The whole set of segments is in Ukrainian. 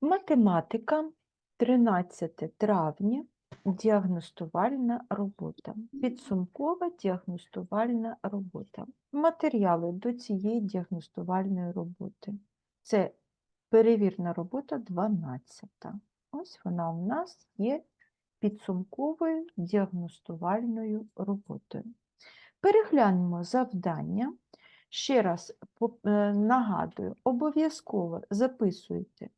Математика, 13 травня, діагностувальна робота. Підсумкова діагностувальна робота. Матеріали до цієї діагностувальної роботи. Це перевірна робота 12. Ось вона у нас є підсумковою діагностувальною роботою. Переглянемо завдання. Ще раз е, нагадую, обов'язково записуйте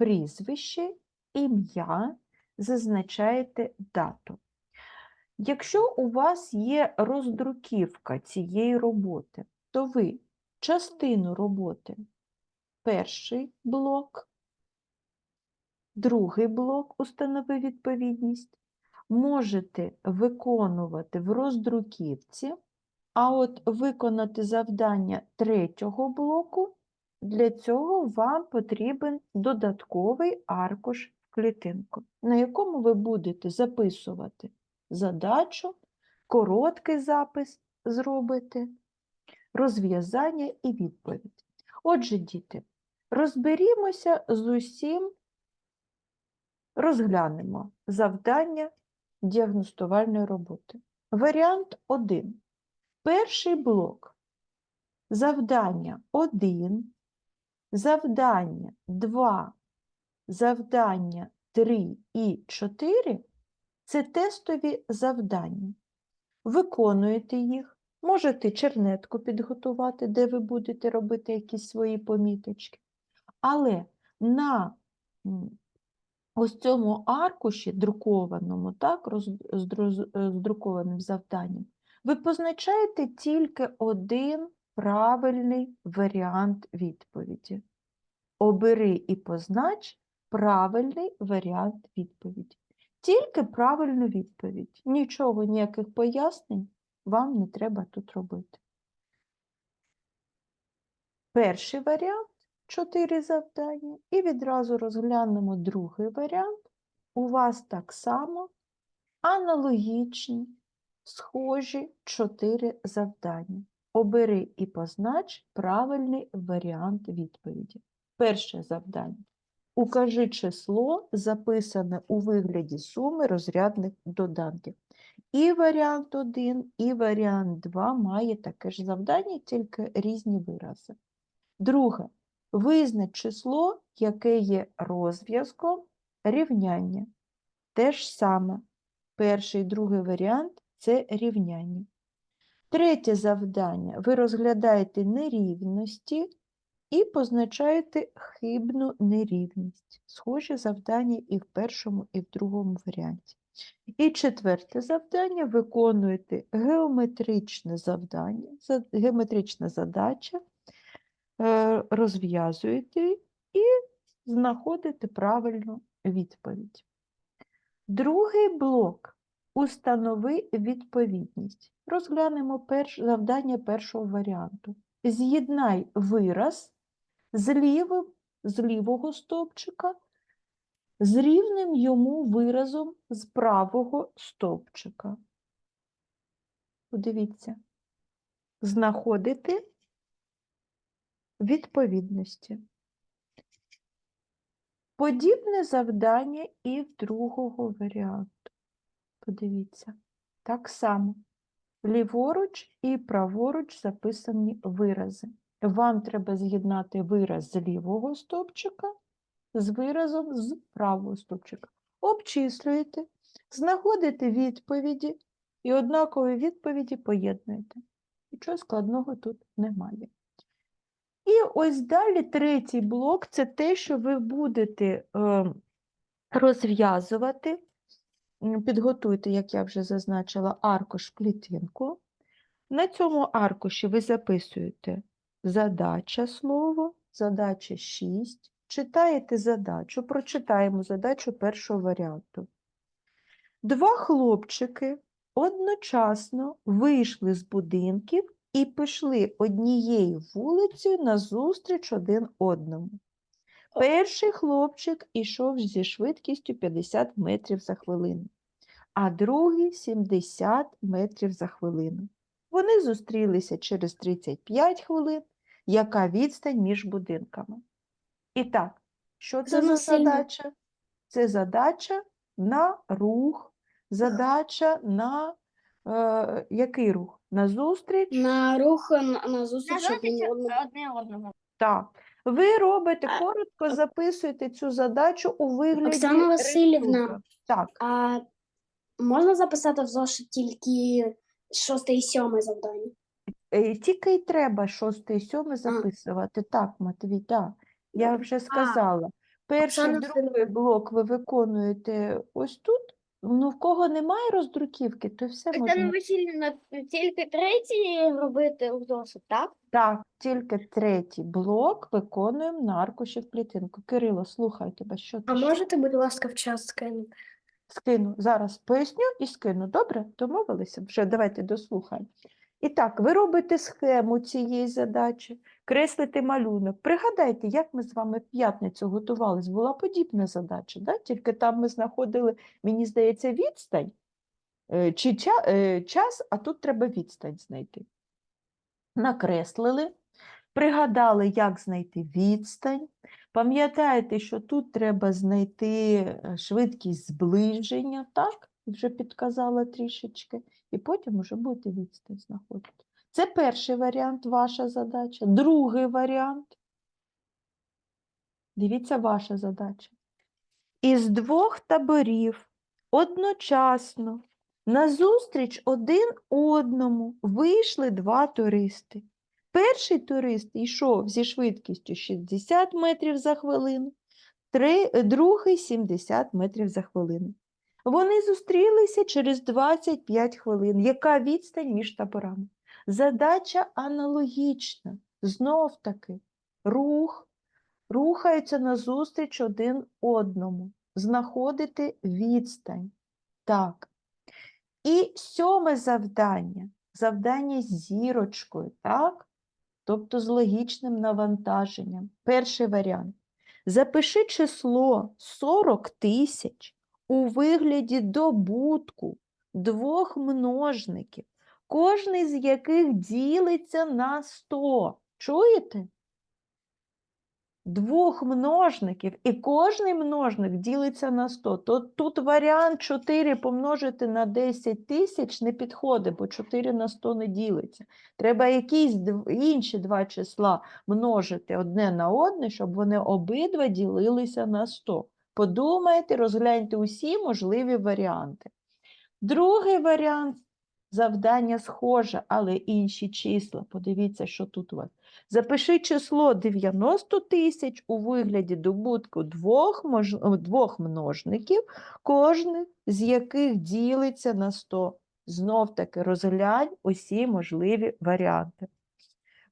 прізвище, ім'я, зазначаєте дату. Якщо у вас є роздруківка цієї роботи, то ви частину роботи, перший блок, другий блок установи відповідність, можете виконувати в роздруківці, а от виконати завдання третього блоку, для цього вам потрібен додатковий аркуш в клітинку, на якому ви будете записувати задачу, короткий запис зробите, розв'язання і відповідь. Отже, діти, розберімося з усім, розглянемо завдання діагностувальної роботи. Варіант 1. Перший блок. Завдання 1, завдання 2, завдання 3 і 4 це тестові завдання. Виконуєте їх, можете чернетку підготувати, де ви будете робити якісь свої поміточки. Але на ось цьому аркуші друкованому, так, з друкованим завданням, ви позначаєте тільки один правильний варіант відповіді. Обери і познач правильний варіант відповіді. Тільки правильну відповідь. Нічого, ніяких пояснень вам не треба тут робити. Перший варіант 4 завдання, і відразу розглянемо другий варіант. У вас так само аналогічні, схожі 4 завдання. Обери і познач правильний варіант відповіді. Перше завдання. Укажи число, записане у вигляді суми розрядних доданків. І варіант 1, і варіант 2 має таке ж завдання, тільки різні вирази. Друге. Визнач число, яке є розв'язком рівняння. Те ж саме. Перший і другий варіант це рівняння. Третє завдання. Ви розглядаєте нерівності і позначаєте хибну нерівність. Схожі завдання і в першому, і в другому варіанті. І четверте завдання виконуєте геометричне завдання, геометрична задача, е, розв'язуєте і знаходите правильну відповідь. Другий блок. Установи відповідність. Розглянемо перш, завдання першого варіанту. З'єднай вираз з, лівим, з лівого стовпчика з рівним йому виразом з правого стовпчика. Подивіться. Знаходити відповідності. Подібне завдання і в другого варіанту. Подивіться. Так само. Ліворуч і праворуч записані вирази. Вам треба з'єднати вираз з лівого стовпчика з виразом з правого стовпчика. Обчислюєте, знаходите відповіді і однакові відповіді поєднуєте. Нічого складного тут немає. І ось далі третій блок це те, що ви будете е, розв'язувати. Підготуйте, як я вже зазначила, аркуш клітинку. На цьому аркуші ви записуєте задача слово, задача 6. Читаєте задачу, прочитаємо задачу першого варіанту. Два хлопчики одночасно вийшли з будинків і пішли однією вулицею назустріч один одному. Перший хлопчик ішов зі швидкістю 50 метрів за хвилину, а другий 70 метрів за хвилину. Вони зустрілися через 35 хвилин, яка відстань між будинками. І так, Що це за задача? Це задача на рух, задача на е, який рух? На зустріч? На рух на, на зустріч одне одного. Так. Ви робите коротко, записуєте цю задачу у вигляді. Оксана Василівна, рисунка. Так, А можна записати в зошит тільки шосте і сьоме завдання? е, тільки й треба шосте і сьоме записувати. Так, Матвій, так. Я вже сказала. Перший, Оксана другий блок ви виконуєте ось тут. Ну, в кого немає роздруківки, то все Тетяна можна. Васильівна, тільки третій робити в досить, так? Так, тільки третій блок виконуємо на аркуші в клітинку. Кирило, слухай тебе, що ти ще? можете, будь ласка, в час скинути? Скину. Зараз поясню і скину. Добре? Домовилися? Вже давайте дослухаємо. І так, ви робите схему цієї задачі, креслите малюнок. Пригадайте, як ми з вами в п'ятницю готувались. Була подібна задача, да? тільки там ми знаходили, мені здається, відстань е, чи е, час, а тут треба відстань знайти. Накреслили, пригадали, як знайти відстань. Пам'ятаєте, що тут треба знайти е, швидкість зближення, так? Вже підказала трішечки, і потім вже будете відстань знаходити. Це перший варіант, ваша задача. Другий варіант. Дивіться, ваша задача. Із двох таборів одночасно назустріч один одному вийшли два туристи. Перший турист йшов зі швидкістю 60 метрів за хвилину, другий 70 метрів за хвилину. Вони зустрілися через 25 хвилин. Яка відстань між таборами? Задача аналогічна. Знов таки, рух, рухаються назустріч один одному. Знаходити відстань. Так. І сьоме завдання. Завдання з зірочкою, так? Тобто з логічним навантаженням. Перший варіант. Запиши число 40 тисяч у вигляді добутку двох множників, кожний з яких ділиться на 100. Чуєте? Двох множників, і кожний множник ділиться на 100. То тут варіант 4 помножити на 10 тисяч не підходить, бо 4 на 100 не ділиться. Треба якісь інші два числа множити одне на одне, щоб вони обидва ділилися на 100. Подумайте, розгляньте усі можливі варіанти. Другий варіант завдання схоже, але інші числа. Подивіться, що тут у вас. Запиши число 90 тисяч у вигляді добутку двох, мож... двох множників, кожний з яких ділиться на 100. Знов таки розглянь усі можливі варіанти.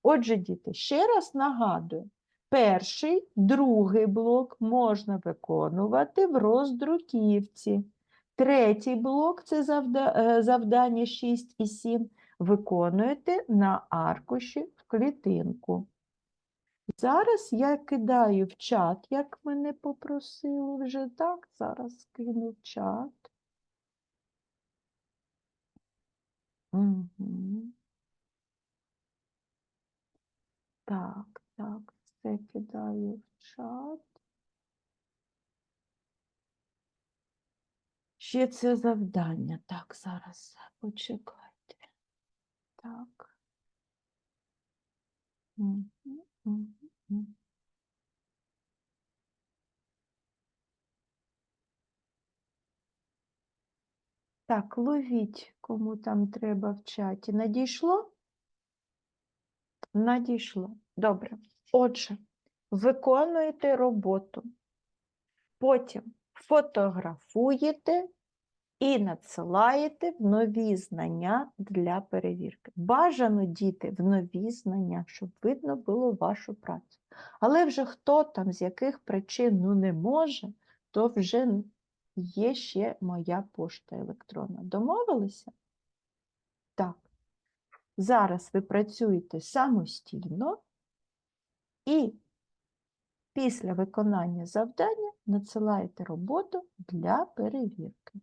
Отже, діти, ще раз нагадую, перший, другий блок можна виконувати в роздруківці. Третій блок це е, завдання 6 і 7 виконуєте на аркуші в клітинку. Зараз я кидаю в чат, як мене попросили вже так. Зараз кину в чат. Угу. Так, так, все кидаю в чат. Ще це завдання. Так, зараз почекайте. Так. Так, ловіть, кому там треба в чаті. Надійшло? Надійшло. Добре. Отже, виконуєте роботу. Потім фотографуєте і надсилаєте в нові знання для перевірки. Бажано діти в нові знання, щоб видно було вашу працю. Але вже хто там з яких причин ну, не може, то вже є ще моя пошта електронна. Домовилися? Так. Зараз ви працюєте самостійно і після виконання завдання надсилаєте роботу для перевірки.